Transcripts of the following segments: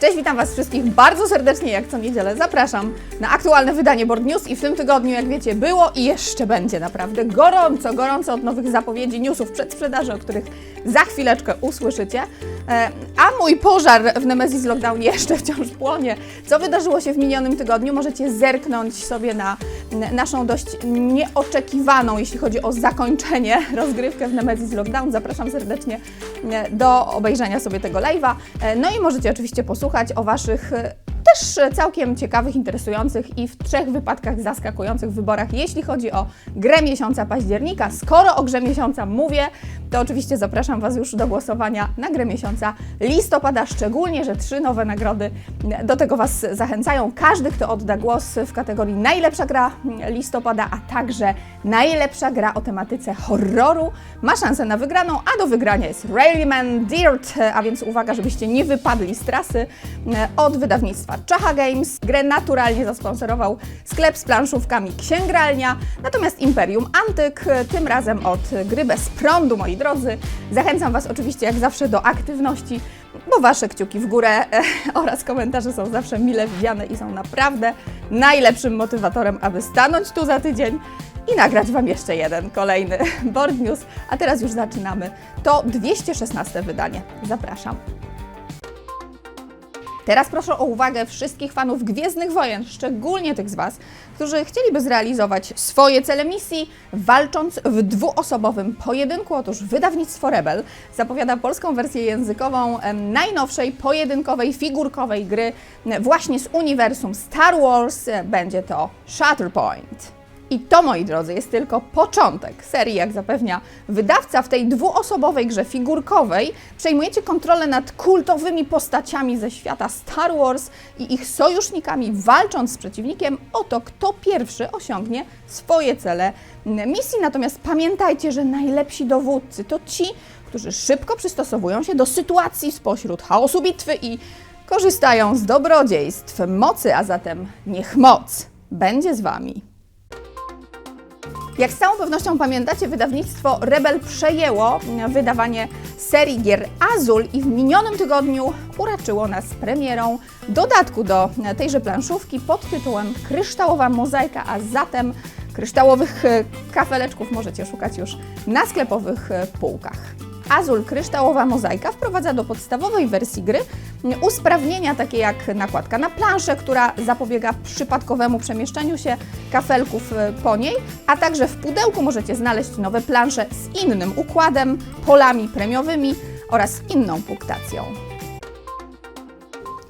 Cześć, witam Was wszystkich bardzo serdecznie, jak co niedzielę. Zapraszam na aktualne wydanie Board News i w tym tygodniu, jak wiecie, było i jeszcze będzie naprawdę gorąco, gorąco od nowych zapowiedzi, newsów, przedsprzedaży, o których za chwileczkę usłyszycie. E, A mój pożar w Nemesis Lockdown jeszcze wciąż płonie. Co wydarzyło się w minionym tygodniu? Możecie zerknąć sobie na naszą dość nieoczekiwaną, jeśli chodzi o zakończenie, rozgrywkę w Nemesis Lockdown. Zapraszam serdecznie e, do obejrzenia sobie tego live'a. E, No i możecie oczywiście posłuchać o Waszych też całkiem ciekawych, interesujących i w trzech wypadkach zaskakujących wyborach, jeśli chodzi o grę miesiąca października. Skoro o grze miesiąca mówię, to oczywiście zapraszam Was już do głosowania na grę miesiąca listopada, szczególnie, że trzy nowe nagrody do tego Was zachęcają. Każdy, kto odda głos w kategorii najlepsza gra listopada, a także najlepsza gra o tematyce horroru, ma szansę na wygraną, a do wygrania jest Rallyman Dirt, a więc uwaga, żebyście nie wypadli z trasy od wydawnictwa Czacha Games. Grę naturalnie zasponsorował sklep z planszówkami Księgralnia, natomiast Imperium Antyk, tym razem od gry bez prądu, moi drodzy. Zachęcam Was oczywiście jak zawsze do aktywności, bo Wasze kciuki w górę e, oraz komentarze są zawsze mile widziane i są naprawdę najlepszym motywatorem, aby stanąć tu za tydzień i nagrać Wam jeszcze jeden kolejny Board News. A teraz już zaczynamy. To 216 wydanie. Zapraszam. Teraz proszę o uwagę wszystkich fanów Gwiezdnych Wojen, szczególnie tych z Was, którzy chcieliby zrealizować swoje cele misji, walcząc w dwuosobowym pojedynku. Otóż wydawnictwo Rebel zapowiada polską wersję językową najnowszej pojedynkowej, figurkowej gry właśnie z uniwersum Star Wars. Będzie to Shatterpoint. I to, moi drodzy, jest tylko początek serii, jak zapewnia wydawca. W tej dwuosobowej grze figurkowej przejmujecie kontrolę nad kultowymi postaciami ze świata Star Wars i ich sojusznikami, walcząc z przeciwnikiem o to, kto pierwszy osiągnie swoje cele misji. Natomiast pamiętajcie, że najlepsi dowódcy to ci, którzy szybko przystosowują się do sytuacji spośród chaosu bitwy i korzystają z dobrodziejstw mocy, a zatem niech moc będzie z Wami. Jak z całą pewnością pamiętacie, wydawnictwo Rebel przejęło wydawanie serii gier Azul i w minionym tygodniu uraczyło nas premierą dodatku do tejże planszówki pod tytułem Kryształowa Mozaika, a zatem kryształowych e, kafeleczków możecie szukać już na sklepowych e, półkach. Azul Kryształowa Mozaika wprowadza do podstawowej wersji gry usprawnienia takie jak nakładka na planszę, która zapobiega przypadkowemu przemieszczaniu się kafelków e, po niej, a także w pudełku możecie znaleźć nowe plansze z innym układem, polami premiowymi oraz inną punktacją.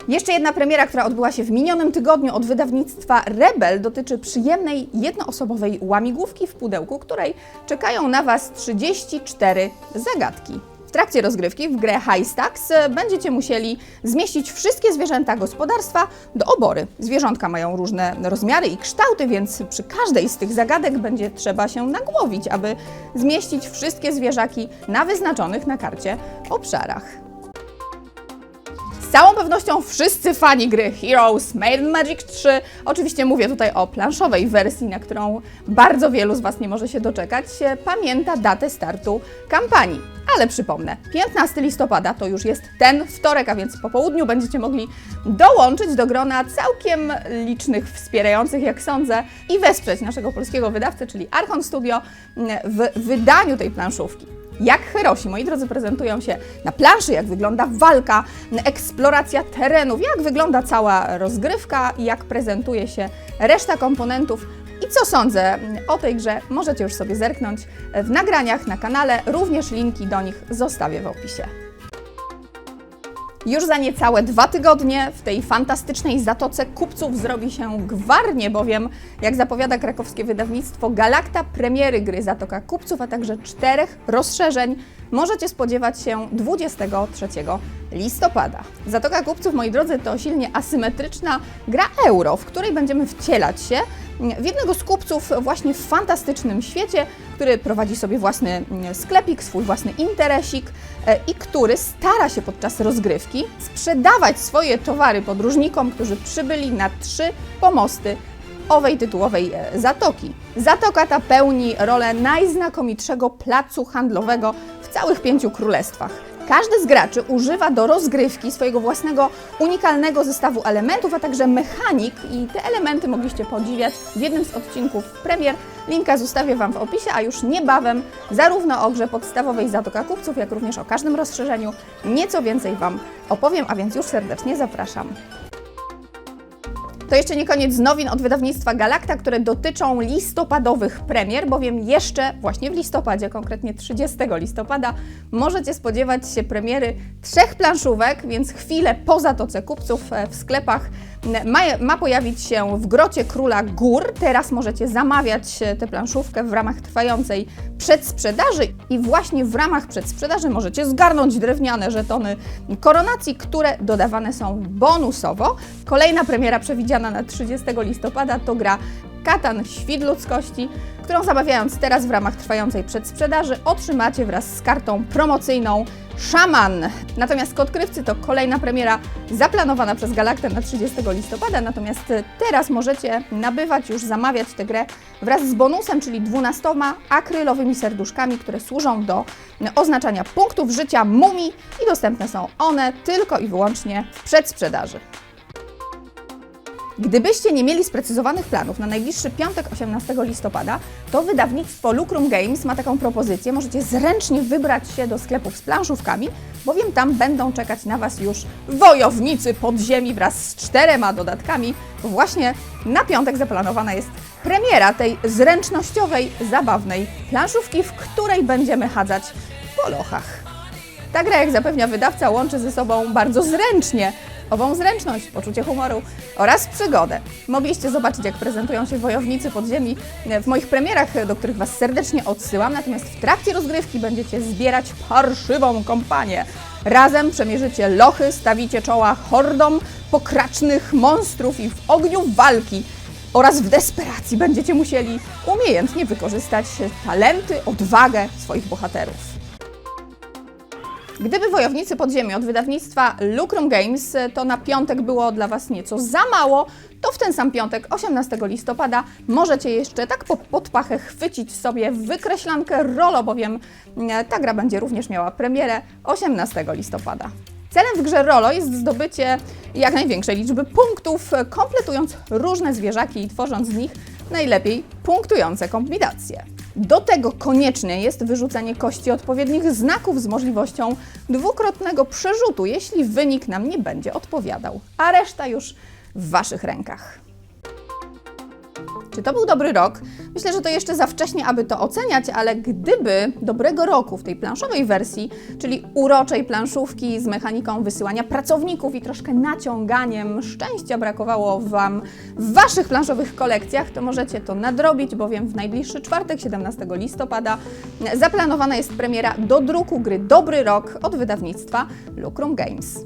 Jeszcze jedna premiera, która odbyła się w minionym tygodniu od wydawnictwa Rebel, dotyczy przyjemnej, jednoosobowej łamigłówki w pudełku, której czekają na Was 34 zagadki. W trakcie rozgrywki w grę High Stacks e, będziecie musieli zmieścić wszystkie zwierzęta gospodarstwa do obory. Zwierzątka mają różne rozmiary i kształty, więc przy każdej z tych zagadek będzie trzeba się nagłowić, aby zmieścić wszystkie zwierzaki na wyznaczonych na karcie obszarach. Z całą pewnością wszyscy fani gry Heroes Made in Magic 3, oczywiście mówię tutaj o planszowej wersji, na którą bardzo wielu z Was nie może się doczekać, e, pamięta datę startu kampanii. Ale przypomnę, 15 listopada to już jest ten wtorek, a więc po południu będziecie mogli dołączyć do grona całkiem licznych wspierających, jak sądzę, i wesprzeć naszego polskiego wydawcę, czyli Archon Studio, w wydaniu tej planszówki jak herosi, moi drodzy, prezentują się na planszy, jak wygląda walka, eksploracja terenów, jak wygląda cała rozgrywka, jak prezentuje się reszta komponentów. I co sądzę o tej grze, możecie już sobie zerknąć w nagraniach na kanale, również linki do nich zostawię w opisie. Już za niecałe dwa tygodnie w tej fantastycznej zatoce kupców zrobi się gwarnie, bowiem, jak zapowiada krakowskie wydawnictwo Galakta, premiery gry Zatoka Kupców, a także czterech rozszerzeń możecie spodziewać się 23 listopada. Zatoka Kupców, moi drodzy, to silnie asymetryczna gra euro, w której będziemy wcielać się w jednego z kupców właśnie w fantastycznym świecie, który prowadzi sobie własny mm, sklepik, swój własny interesik e, i który stara się podczas rozgrywki sprzedawać swoje towary podróżnikom, którzy przybyli na trzy pomosty owej tytułowej e, zatoki. Zatoka ta pełni rolę najznakomitszego placu handlowego w całych pięciu królestwach. Każdy z graczy używa do rozgrywki swojego własnego unikalnego zestawu elementów, a także mechanik i te elementy mogliście podziwiać w jednym z odcinków premier. Linka zostawię Wam w opisie, a już niebawem zarówno o grze podstawowej Zatoka Kupców, jak również o każdym rozszerzeniu nieco więcej Wam opowiem, a więc już serdecznie zapraszam. To jeszcze nie koniec nowin od wydawnictwa Galacta, które dotyczą listopadowych premier, bowiem jeszcze właśnie w listopadzie, konkretnie 30 listopada, możecie spodziewać się premiery trzech planszówek, więc chwilę po Zatoce Kupców e, w sklepach ma, ma pojawić się w Grocie Króla Gór. Teraz możecie zamawiać e, tę planszówkę w ramach trwającej przedsprzedaży i właśnie w ramach przedsprzedaży możecie zgarnąć drewniane żetony koronacji, które dodawane są bonusowo. Kolejna premiera przewidziana na 30 listopada to gra Katan Świt Ludzkości, którą zamawiając teraz w ramach trwającej przedsprzedaży otrzymacie wraz z kartą promocyjną Szaman. Natomiast Kod Krywcy to kolejna premiera zaplanowana przez Galaktę na 30 listopada, natomiast teraz możecie nabywać, już zamawiać tę grę wraz z bonusem, czyli 12 akrylowymi serduszkami, które służą do oznaczania punktów życia mumii i dostępne są one tylko i wyłącznie w przedsprzedaży. Gdybyście nie mieli sprecyzowanych planów na najbliższy piątek 18 listopada, to wydawnictwo Lucrum Games ma taką propozycję. Możecie zręcznie wybrać się do sklepów z planszówkami, bowiem tam będą czekać na Was już wojownicy podziemi wraz z czterema dodatkami. Właśnie na piątek zaplanowana jest premiera tej zręcznościowej, zabawnej planszówki, w której będziemy chadzać po lochach. Ta gra, jak zapewnia wydawca, łączy ze sobą bardzo zręcznie ową zręczność, poczucie humoru oraz przygodę. Mogliście zobaczyć, jak prezentują się wojownicy podziemi w moich premierach, do których Was serdecznie odsyłam, natomiast w trakcie rozgrywki będziecie zbierać parszywą kompanię. Razem przemierzycie lochy, stawicie czoła hordom pokracznych monstrów i w ogniu walki oraz w desperacji będziecie musieli umiejętnie wykorzystać talenty, odwagę swoich bohaterów. Gdyby Wojownicy Podziemi od wydawnictwa Lucrum Games to na piątek było dla Was nieco za mało, to w ten sam piątek, 18 listopada, możecie jeszcze tak po podpachę chwycić sobie wykreślankę rolo, bowiem e, ta gra będzie również miała premierę 18 listopada. Celem w grze Rolo jest zdobycie jak największej liczby punktów, kompletując różne zwierzaki i tworząc z nich najlepiej punktujące kombinacje. Do tego konieczne jest wyrzucenie kości odpowiednich znaków z możliwością dwukrotnego przerzutu, jeśli wynik nam nie będzie odpowiadał, a reszta już w Waszych rękach. Czy to był dobry rok? Myślę, że to jeszcze za wcześnie, aby to oceniać, ale gdyby dobrego roku w tej planszowej wersji, czyli uroczej planszówki z mechaniką wysyłania pracowników i troszkę naciąganiem szczęścia brakowało Wam w Waszych planszowych kolekcjach, to możecie to nadrobić, bowiem w najbliższy czwartek, 17 listopada, zaplanowana jest premiera do druku gry Dobry Rok od wydawnictwa Lucrum Games.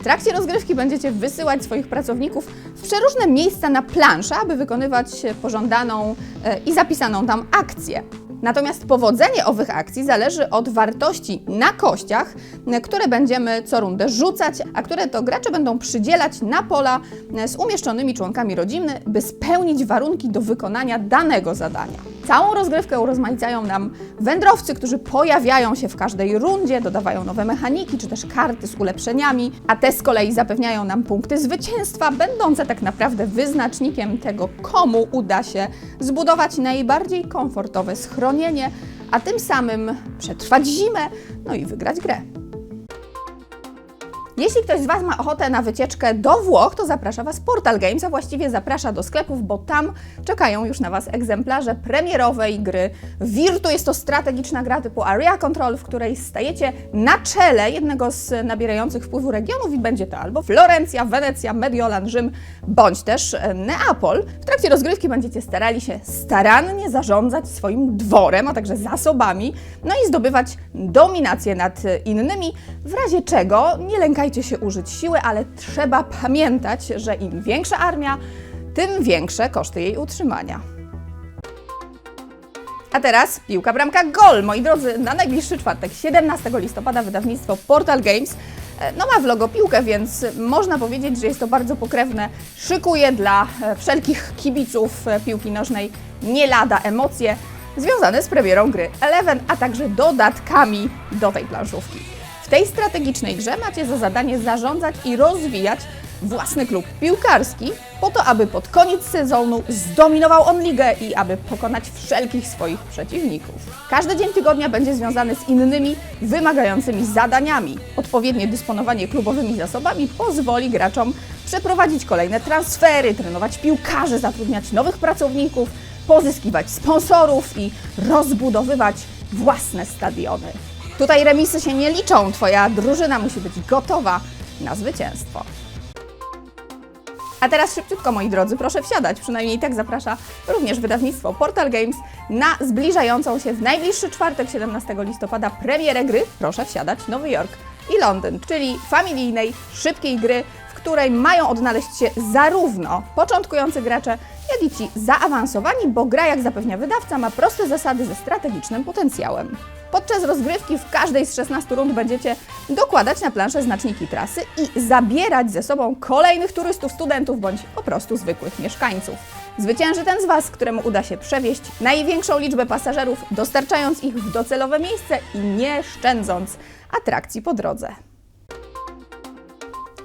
W trakcie rozgrywki będziecie wysyłać swoich pracowników w przeróżne miejsca na planszę, aby wykonywać pożądaną e, i zapisaną tam akcję. Natomiast powodzenie owych akcji zależy od wartości na kościach, które będziemy co rundę rzucać, a które to gracze będą przydzielać na pola z umieszczonymi członkami rodziny, by spełnić warunki do wykonania danego zadania. Całą rozgrywkę urozmaicają nam wędrowcy, którzy pojawiają się w każdej rundzie, dodawają nowe mechaniki czy też karty z ulepszeniami, a te z kolei zapewniają nam punkty zwycięstwa, będące tak naprawdę wyznacznikiem tego, komu uda się zbudować najbardziej komfortowe schronienie, a tym samym przetrwać zimę, no i wygrać grę. Jeśli ktoś z Was ma ochotę na wycieczkę do Włoch, to zaprasza Was Portal Games, a właściwie zaprasza do sklepów, bo tam czekają już na Was egzemplarze premierowej gry Virtu. Jest to strategiczna gra typu Area Control, w której stajecie na czele jednego z nabierających wpływu regionów i będzie to albo Florencja, Wenecja, Mediolan, Rzym, bądź też Neapol. W trakcie rozgrywki będziecie starali się starannie zarządzać swoim dworem, a także zasobami, no i zdobywać dominację nad innymi, w razie czego nie lękajcie starajcie się użyć siły, ale trzeba pamiętać, że im większa armia, tym większe koszty jej utrzymania. A teraz piłka, bramka, gol! Moi drodzy, na najbliższy czwartek, 17 listopada, wydawnictwo Portal Games e, no ma w logo piłkę, więc można powiedzieć, że jest to bardzo pokrewne. Szykuje dla e, wszelkich kibiców e, piłki nożnej nie lada emocje związane z premierą gry Eleven, a także dodatkami do tej planszówki tej strategicznej grze macie za zadanie zarządzać i rozwijać własny klub piłkarski, po to, aby pod koniec sezonu zdominował on ligę i aby pokonać wszelkich swoich przeciwników. Każdy dzień tygodnia będzie związany z innymi wymagającymi zadaniami. Odpowiednie dysponowanie klubowymi zasobami pozwoli graczom przeprowadzić kolejne transfery, trenować piłkarzy, zatrudniać nowych pracowników, pozyskiwać sponsorów i rozbudowywać własne stadiony. Tutaj remisy się nie liczą, Twoja drużyna musi być gotowa na zwycięstwo. A teraz szybciutko, moi drodzy, proszę wsiadać, przynajmniej tak zaprasza również wydawnictwo Portal Games na zbliżającą się w najbliższy czwartek, 17 listopada, premierę gry Proszę wsiadać Nowy Jork i Londyn, czyli familijnej, szybkiej gry, w której mają odnaleźć się zarówno początkujący gracze, jak i ci zaawansowani, bo gra, jak zapewnia wydawca, ma proste zasady ze strategicznym potencjałem. Podczas rozgrywki w każdej z 16 rund będziecie dokładać na planszę znaczniki trasy i zabierać ze sobą kolejnych turystów, studentów bądź po prostu zwykłych mieszkańców. Zwycięży ten z Was, któremu uda się przewieźć największą liczbę pasażerów, dostarczając ich w docelowe miejsce i nie szczędząc atrakcji po drodze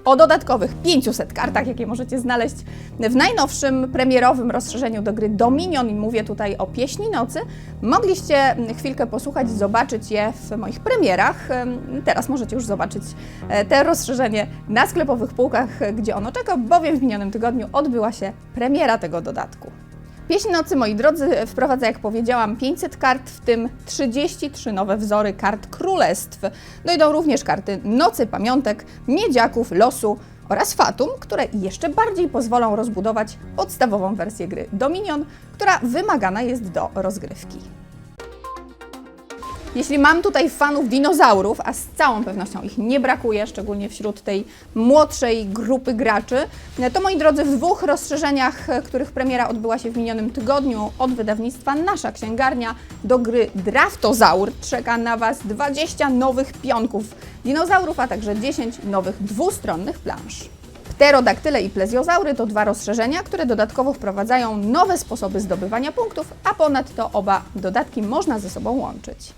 o dodatkowych 500 kartach, jakie możecie znaleźć w najnowszym premierowym rozszerzeniu do gry Dominion i mówię tutaj o Pieśni Nocy. Mogliście chwilkę posłuchać, zobaczyć je w moich premierach. Teraz możecie już zobaczyć e, te rozszerzenie na sklepowych półkach, gdzie ono czeka, bowiem w minionym tygodniu odbyła się premiera tego dodatku. Pieśń Nocy, moi drodzy, wprowadza, jak powiedziałam, 500 kart, w tym 33 nowe wzory kart królestw. Dojdą również karty Nocy, Pamiątek, Miedziaków, Losu oraz Fatum, które jeszcze bardziej pozwolą rozbudować podstawową wersję gry Dominion, która wymagana jest do rozgrywki. Jeśli mam tutaj fanów dinozaurów, a z całą pewnością ich nie brakuje, szczególnie wśród tej młodszej grupy graczy, to moi drodzy, w dwóch rozszerzeniach, których premiera odbyła się w minionym tygodniu od wydawnictwa Nasza Księgarnia do gry Draftozaur czeka na Was 20 nowych pionków dinozaurów, a także 10 nowych dwustronnych plansz. Pterodaktyle i plezjozaury to dwa rozszerzenia, które dodatkowo wprowadzają nowe sposoby zdobywania punktów, a ponadto oba dodatki można ze sobą łączyć.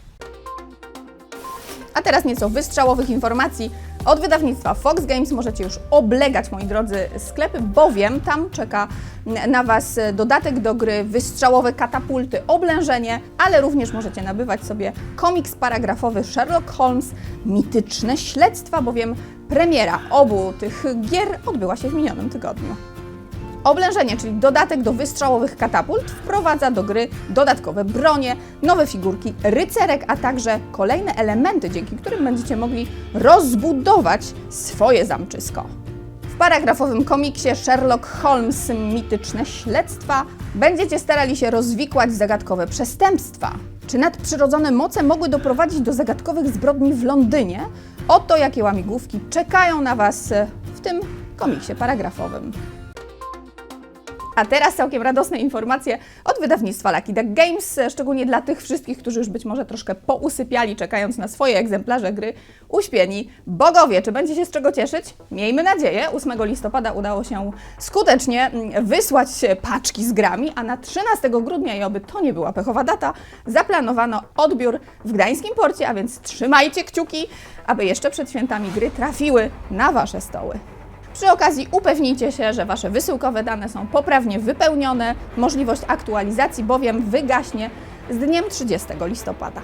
A teraz nieco wystrzałowych informacji. Od wydawnictwa Fox Games możecie już oblegać, moi drodzy, sklepy, bowiem tam czeka na Was dodatek do gry, wystrzałowe katapulty, oblężenie, ale również możecie nabywać sobie komiks paragrafowy Sherlock Holmes, mityczne śledztwa, bowiem premiera obu tych gier odbyła się w minionym tygodniu. Oblężenie, czyli dodatek do wystrzałowych katapult, wprowadza do gry dodatkowe bronie, nowe figurki rycerek, a także kolejne elementy, dzięki którym będziecie mogli rozbudować swoje zamczysko. W paragrafowym komiksie Sherlock Holmes Mityczne Śledztwa będziecie starali się rozwikłać zagadkowe przestępstwa. Czy nadprzyrodzone moce mogły doprowadzić do zagadkowych zbrodni w Londynie? Oto jakie łamigłówki czekają na Was w tym komiksie paragrafowym. A teraz całkiem radosne informacje od wydawnictwa Lucky Duck Games, szczególnie dla tych wszystkich, którzy już być może troszkę pousypiali, czekając na swoje egzemplarze gry Uśpieni Bogowie. Czy będzie się z czego cieszyć? Miejmy nadzieję. 8 listopada udało się skutecznie mm, wysłać paczki z grami, a na 13 grudnia, i oby to nie była pechowa data, zaplanowano odbiór w Gdańskim Porcie, a więc trzymajcie kciuki, aby jeszcze przed świętami gry trafiły na Wasze stoły. Przy okazji upewnijcie się, że Wasze wysyłkowe dane są poprawnie wypełnione. Możliwość aktualizacji bowiem wygaśnie z dniem 30 listopada.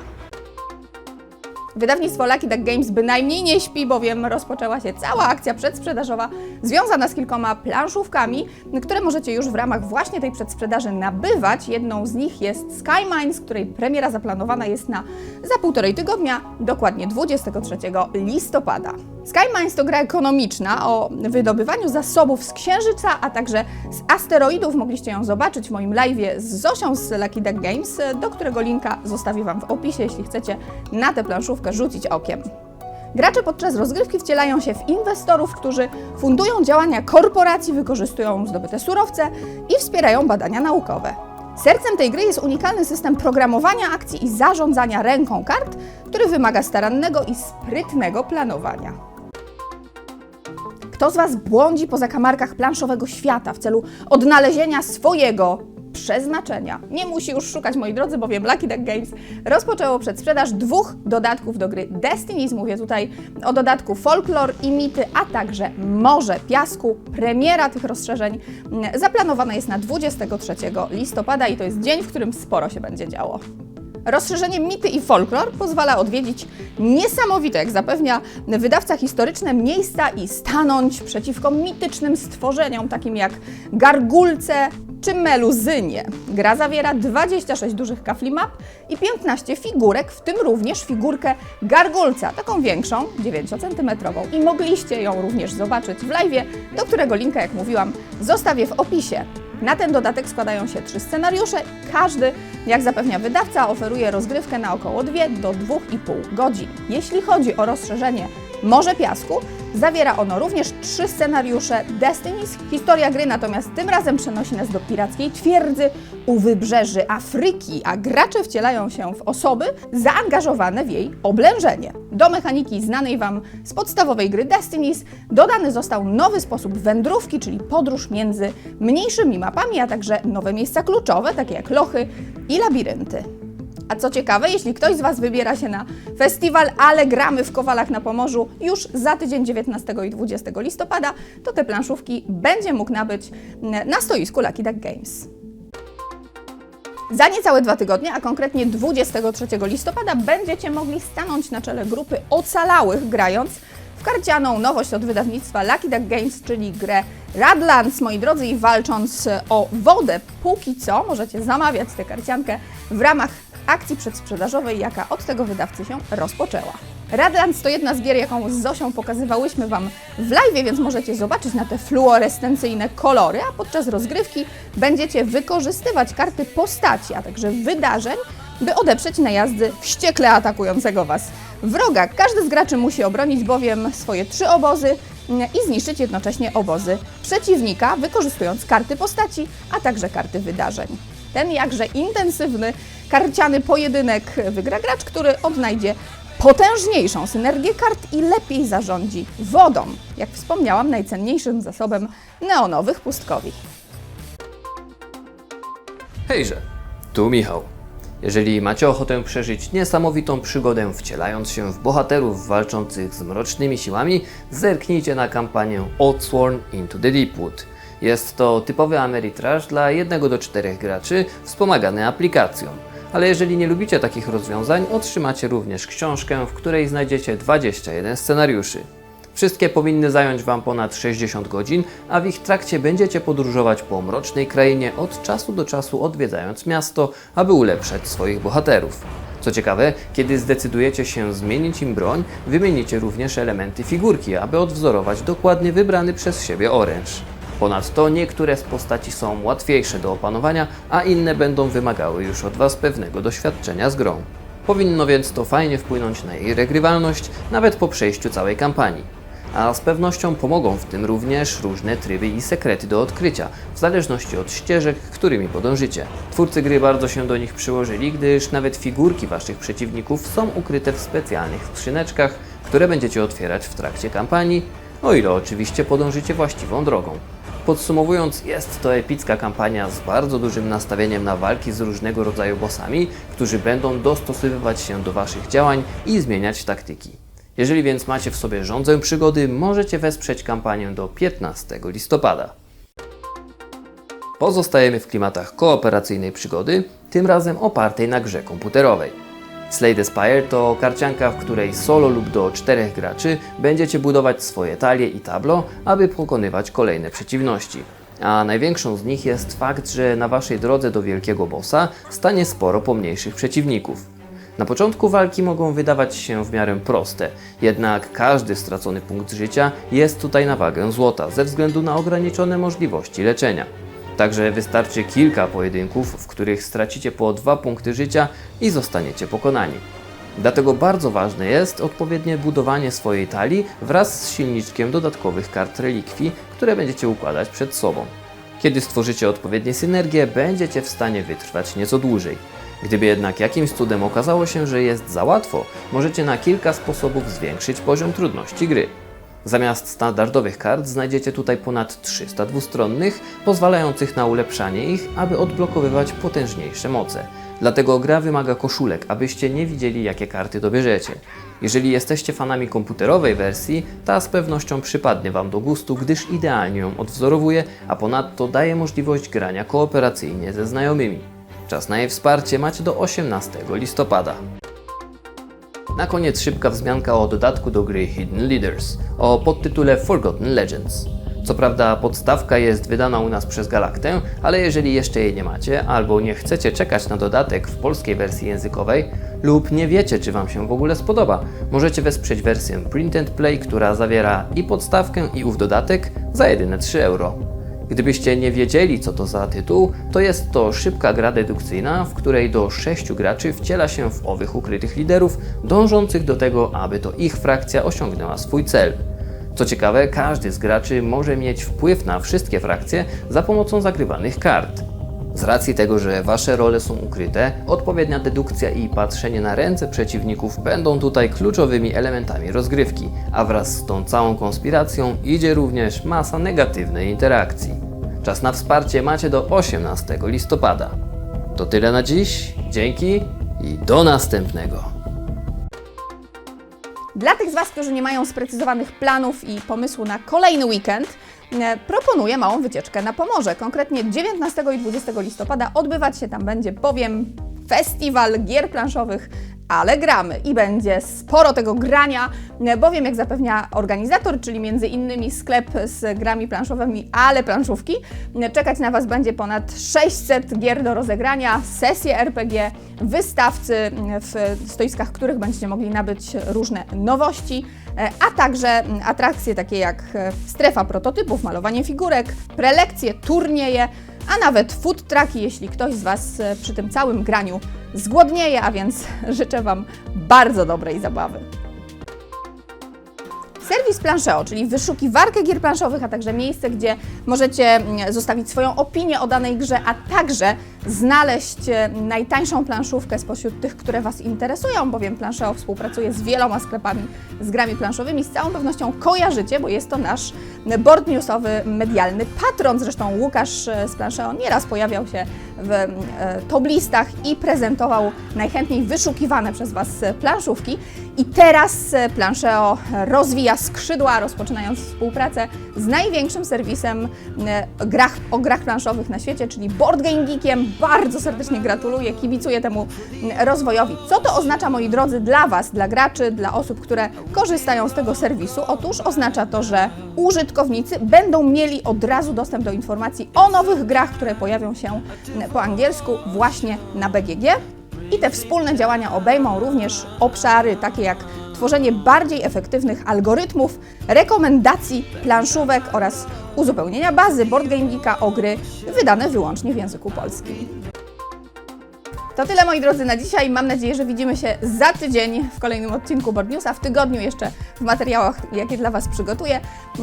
Wydawnictwo Lucky Duck Games bynajmniej nie śpi, bowiem rozpoczęła się cała akcja przedsprzedażowa związana z kilkoma planszówkami, które możecie już w ramach właśnie tej przedsprzedaży nabywać. Jedną z nich jest Sky Mines, której premiera zaplanowana jest na za półtorej tygodnia, dokładnie 23 listopada. Sky Mines to gra ekonomiczna o wydobywaniu zasobów z Księżyca, a także z asteroidów. Mogliście ją zobaczyć w moim live z Zosią z Lucky Duck Games, do którego linka zostawię Wam w opisie, jeśli chcecie na tę planszówkę rzucić okiem. Gracze podczas rozgrywki wcielają się w inwestorów, którzy fundują działania korporacji, wykorzystują zdobyte surowce i wspierają badania naukowe. Sercem tej gry jest unikalny system programowania akcji i zarządzania ręką kart, który wymaga starannego i sprytnego planowania. Kto z Was błądzi po zakamarkach planszowego świata w celu odnalezienia swojego przeznaczenia. Nie musi już szukać, moi drodzy, bowiem Lucky Duck Games rozpoczęło przedsprzedaż dwóch dodatków do gry Destinies. Mówię tutaj o dodatku Folklore i Mity, a także Morze Piasku. Premiera tych rozszerzeń mm, zaplanowana jest na 23 listopada i to jest dzień, w którym sporo się będzie działo. Rozszerzenie Mity i Folklor pozwala odwiedzić niesamowite, jak zapewnia wydawca historyczne, miejsca i stanąć przeciwko mitycznym stworzeniom, takim jak gargulce czy meluzynie. Gra zawiera 26 dużych kafli map i 15 figurek, w tym również figurkę gargulca, taką większą, 9 cm. I mogliście ją również zobaczyć w live, do którego linka, jak mówiłam, zostawię w opisie. Na ten dodatek składają się trzy scenariusze. Każdy, jak zapewnia wydawca, oferuje rozgrywkę na około 2 do 2,5 godzin. Jeśli chodzi o rozszerzenie Morze Piasku, zawiera ono również trzy scenariusze Destinies. Historia gry natomiast tym razem przenosi nas do pirackiej twierdzy u wybrzeży Afryki, a gracze wcielają się w osoby zaangażowane w jej oblężenie. Do mechaniki znanej Wam z podstawowej gry Destinies dodany został nowy sposób wędrówki, czyli podróż między mniejszymi mapami, a także nowe miejsca kluczowe, takie jak lochy i labirynty. A co ciekawe, jeśli ktoś z Was wybiera się na festiwal Ale gramy w Kowalach na Pomorzu już za tydzień 19 i 20 listopada, to te planszówki będzie mógł nabyć mm, na stoisku Lucky Duck Games. Za niecałe dwa tygodnie, a konkretnie 23 listopada, będziecie mogli stanąć na czele grupy ocalałych, grając w karcianą nowość od wydawnictwa Lucky Duck Games, czyli grę Radlands, moi drodzy, i walcząc o wodę. Póki co możecie zamawiać tę karciankę w ramach akcji przedsprzedażowej, jaka od tego wydawcy się rozpoczęła. Radlands to jedna z gier, jaką z Zosią pokazywałyśmy Wam w live, więc możecie zobaczyć na te fluorescencyjne kolory, a podczas rozgrywki będziecie wykorzystywać karty postaci, a także wydarzeń, by odeprzeć najazdy wściekle atakującego Was wroga. Każdy z graczy musi obronić bowiem swoje trzy obozy mm, i zniszczyć jednocześnie obozy przeciwnika, wykorzystując karty postaci, a także karty wydarzeń. Ten jakże intensywny, karciany pojedynek wygra gracz, który odnajdzie potężniejszą synergię kart i lepiej zarządzi wodą. Jak wspomniałam, najcenniejszym zasobem neonowych pustkowi. Hejże, tu Michał. Jeżeli macie ochotę przeżyć niesamowitą przygodę wcielając się w bohaterów walczących z mrocznymi siłami, zerknijcie na kampanię Oathsworn Into the Deepwood. Jest to typowy Ameritrash dla 1 do 4 graczy, wspomagany aplikacją. Ale jeżeli nie lubicie takich rozwiązań, otrzymacie również książkę, w której znajdziecie 21 scenariuszy. Wszystkie powinny zająć Wam ponad 60 godzin, a w ich trakcie będziecie podróżować po mrocznej krainie od czasu do czasu odwiedzając miasto, aby ulepszać swoich bohaterów. Co ciekawe, kiedy zdecydujecie się zmienić im broń, wymienicie również elementy figurki, aby odwzorować dokładnie wybrany przez siebie oręż. Ponadto niektóre z postaci są łatwiejsze do opanowania, a inne będą wymagały już od Was pewnego doświadczenia z grą. Powinno więc to fajnie wpłynąć na jej regrywalność, nawet po przejściu całej kampanii. A z pewnością pomogą w tym również różne tryby i sekrety do odkrycia, w zależności od ścieżek, którymi podążycie. Twórcy gry bardzo się do nich przyłożyli, gdyż nawet figurki Waszych przeciwników są ukryte w specjalnych skrzyneczkach, które będziecie otwierać w trakcie kampanii, o ile oczywiście podążycie właściwą drogą. Podsumowując, jest to epicka kampania z bardzo dużym nastawieniem na walki z różnego rodzaju bossami, którzy będą dostosowywać się do Waszych działań i zmieniać taktyki. Jeżeli więc macie w sobie rządzę przygody, możecie wesprzeć kampanię do 15 listopada. Pozostajemy w klimatach kooperacyjnej przygody, tym razem opartej na grze komputerowej. Slay the Spire to karcianka, w której solo lub do czterech graczy będziecie budować swoje talie i tablo, aby pokonywać kolejne przeciwności. A największą z nich jest fakt, że na waszej drodze do wielkiego bossa stanie sporo pomniejszych przeciwników. Na początku walki mogą wydawać się w miarę proste, jednak każdy stracony punkt życia jest tutaj na wagę złota ze względu na ograniczone możliwości leczenia. Także wystarczy kilka pojedynków, w których stracicie po dwa punkty życia i zostaniecie pokonani. Dlatego bardzo ważne jest odpowiednie budowanie swojej talii wraz z silniczkiem dodatkowych kart relikwii, które będziecie układać przed sobą. Kiedy stworzycie odpowiednie synergie, będziecie w stanie wytrwać nieco dłużej. Gdyby jednak jakimś cudem okazało się, że jest za łatwo, możecie na kilka sposobów zwiększyć poziom trudności gry. Zamiast standardowych kart znajdziecie tutaj ponad 300 dwustronnych, pozwalających na ulepszanie ich, aby odblokowywać potężniejsze moce. Dlatego gra wymaga koszulek, abyście nie widzieli jakie karty dobierzecie. Jeżeli jesteście fanami komputerowej wersji, ta z pewnością przypadnie Wam do gustu, gdyż idealnie ją odwzorowuje, a ponadto daje możliwość grania kooperacyjnie ze znajomymi. Czas na jej wsparcie macie do 18 listopada. Na koniec szybka wzmianka o dodatku do gry Hidden Leaders o podtytule Forgotten Legends. Co prawda podstawka jest wydana u nas przez Galaktę, ale jeżeli jeszcze jej nie macie albo nie chcecie czekać na dodatek w polskiej wersji językowej lub nie wiecie czy Wam się w ogóle spodoba, możecie wesprzeć wersję Print and Play, która zawiera i podstawkę i ów dodatek za jedyne 3 euro. Gdybyście nie wiedzieli, co to za tytuł, to jest to szybka gra dedukcyjna, w której do sześciu graczy wciela się w owych ukrytych liderów, dążących do tego, aby to ich frakcja osiągnęła swój cel. Co ciekawe, każdy z graczy może mieć wpływ na wszystkie frakcje za pomocą zagrywanych kart. Z racji tego, że wasze role są ukryte, odpowiednia dedukcja i patrzenie na ręce przeciwników będą tutaj kluczowymi elementami rozgrywki, a wraz z tą całą konspiracją idzie również masa negatywnej interakcji. Czas na wsparcie macie do 18 listopada. To tyle na dziś, dzięki i do następnego. Dla tych z Was, którzy nie mają sprecyzowanych planów i pomysłu na kolejny weekend, proponuję małą wycieczkę na Pomorze. Konkretnie 19 i 20 listopada odbywać się tam będzie bowiem festiwal gier planszowych ale gramy. I będzie sporo tego grania, e, bowiem jak zapewnia organizator, czyli między innymi sklep z grami planszowymi, ale planszówki, e, czekać na Was będzie ponad 600 gier do rozegrania, sesje RPG, wystawcy, w stoiskach których będziecie mogli nabyć różne nowości, e, a także atrakcje takie jak strefa prototypów, malowanie figurek, prelekcje, turnieje, a nawet food trucki, jeśli ktoś z Was przy tym całym graniu zgłodnieje, a więc życzę Wam bardzo dobrej zabawy. Serwis Planszeo, czyli wyszukiwarkę gier planszowych, a także miejsce, gdzie możecie mm, zostawić swoją opinię o danej grze, a także znaleźć e, najtańszą planszówkę spośród tych, które Was interesują, bowiem Planszeo współpracuje z wieloma sklepami z grami planszowymi. Z całą pewnością kojarzycie, bo jest to nasz board newsowy medialny patron. Zresztą Łukasz e, z Planszeo nieraz pojawiał się w e, top listach i prezentował najchętniej wyszukiwane przez Was planszówki. I teraz Planszeo rozwija skrzydła, rozpoczynając współpracę z największym serwisem e, grach, o grach planszowych na świecie, czyli Board Game Geekiem. Bardzo serdecznie gratuluję, kibicuję temu m, rozwojowi. Co to oznacza, moi drodzy, dla Was, dla graczy, dla osób, które korzystają z tego serwisu? Otóż oznacza to, że użytkownicy będą mieli od razu dostęp do informacji o nowych grach, które pojawią się m, po angielsku właśnie na BGG. I te wspólne działania obejmą również obszary takie jak tworzenie bardziej efektywnych algorytmów, rekomendacji planszówek oraz uzupełnienia bazy Board Game Geeka o gry wydane wyłącznie w języku polskim. To tyle moi drodzy na dzisiaj. Mam nadzieję, że widzimy się za tydzień w kolejnym odcinku Board News, a w tygodniu jeszcze w materiałach, jakie dla Was przygotuję.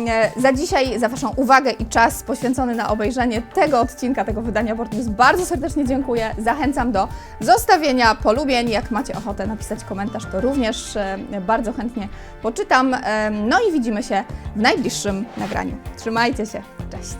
E, Za dzisiaj, za Waszą uwagę i czas poświęcony na obejrzenie tego odcinka, tego wydania Board News bardzo serdecznie dziękuję. Zachęcam do zostawienia polubień. Jak macie ochotę napisać komentarz, to również e, bardzo chętnie poczytam. E, No i widzimy się w najbliższym nagraniu. Trzymajcie się. Cześć.